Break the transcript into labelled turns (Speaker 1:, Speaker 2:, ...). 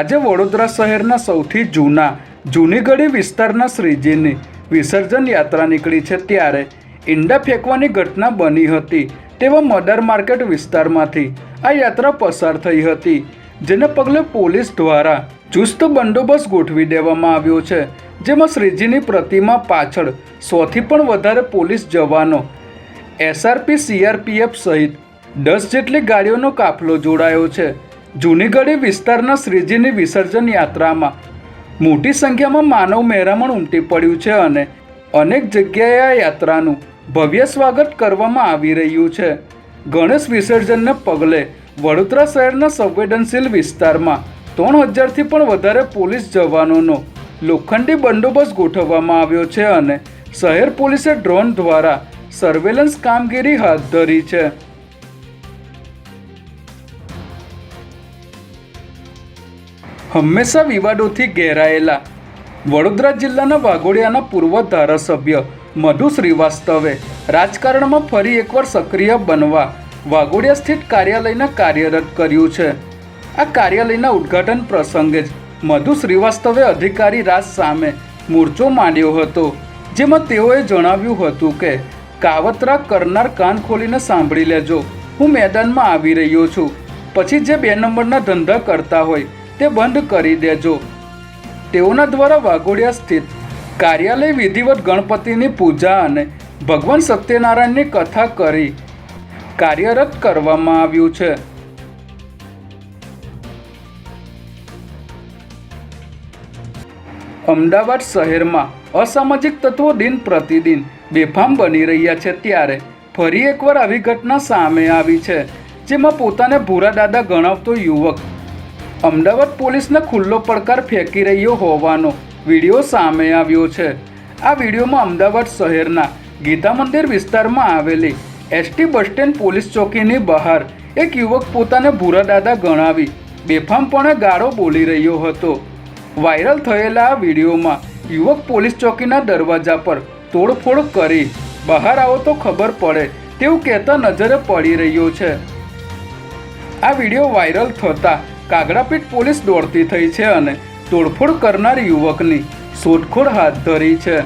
Speaker 1: આજે વડોદરા શહેરના સૌથી જૂના જૂનીગઢી વિસ્તારના શ્રીજીની વિસર્જન યાત્રા નીકળી છે ત્યારે ઈંડા ફેંકવાની ઘટના બની હતી તેવા મદર માર્કેટ વિસ્તારમાંથી આ યાત્રા પસાર થઈ હતી, જેને પગલે પોલીસ દ્વારા ચુસ્ત બંદોબસ્ત ગોઠવી દેવામાં આવ્યો છે, જેમાં શ્રીજીની પ્રતિમા પાછળ સોથી પણ વધારે પોલીસ જવાનો, એસઆરપી, સીઆરપીએફ સહિત દસ જેટલી ગાડીઓનો કાફલો જોડાયો છે. જૂનીગઢી વિસ્તારના શ્રીજીની વિસર્જન યાત્રામાં મોટી સંખ્યામાં માનવ મહેરામણ ઉમટી પડ્યું છે અને અનેક જગ્યાએ આ યાત્રાનું ભવ્ય સ્વાગત કરવામાં આવી રહ્યું છે. ગણેશ વિસર્જનને પગલે વડોદરા શહેરના સંવેદનશીલ વિસ્તારમાં ત્રણ હજારથી પણ વધારે પોલીસ જવાનોનો લોખંડી બંદોબસ્ત ગોઠવવામાં આવ્યો છે અને શહેર પોલીસે ડ્રોન દ્વારા સર્વેલન્સ કામગીરી હાથ ધરી છે. હંમેશા વિવાદોથી ઘેરાયેલા. વડોદરા જિલ્લાના વાઘોડિયાના પૂર્વ ધારાસભ્ય મધુ શ્રીવાસ્તવે રાજકારણમાં ફરી એકવાર સક્રિય બનવા વાઘોડિયા સ્થિત કાર્યાલયને કાર્યરત કર્યું છે. આ કાર્યાલયના ઉદ્ઘાટન પ્રસંગે જ મધુ શ્રીવાસ્તવે અધિકારી રાજ સામે મોરચો માંડ્યો હતો, જેમાં તેઓએ જણાવ્યું હતું કે, કાવતરા કરનાર કાન ખોલીને સાંભળી લેજો. હું મેદાનમાં આવી રહ્યો છું. પછી જે બે નંબરના ધંધા કરતા હોય તે બંધ કરી દેજો. તેઓના દ્વારા વાઘોડિયા સ્થિત કાર્યાલય વિધિવત ગણપતિની પૂજા અને ભગવાન સત્યનારાયણની કથા કરી કાર્યરત કરવામાં આવ્યું છે. અમદાવાદ શહેરમાં અસામાજિક તત્વો દિન પ્રતિદિન બેફામ બની રહ્યા છે ત્યારે ફરી એકવાર આવી ઘટના સામે આવી છે, જેમાં પોતાને ભૂરા દાદા ગણાવતો યુવક અમદાવાદ પોલીસને ખુલ્લો પડકાર ફેંકી રહ્યો હોવાનો વીડિયો સામે આવ્યો છે. આ વિડીયોમાં અમદાવાદ શહેરના ગીતા મંદિર વિસ્તારમાં આવેલી એસટી બસ સ્ટેન્ડ પોલીસ ચોકીની બહાર એક યુવક પોતાને ભૂરા દાદા ગણાવી બેફામપણે ગાળો બોલી રહ્યો હતો. વાયરલ થયેલા આ વિડીયોમાં યુવક પોલીસ ચોકીના દરવાજા પર તોડફોડ કરી. બહાર આવો તો ખબર પડે તેવું કહેતા નજરે પડી રહ્યો છે. આ વીડિયો વાયરલ થતાં કાગડાપીઠ પોલીસ દોડતી થઈ છે અને તોડફોડ કરનાર યુવકની શોધખોળ હાથ ધરી છે.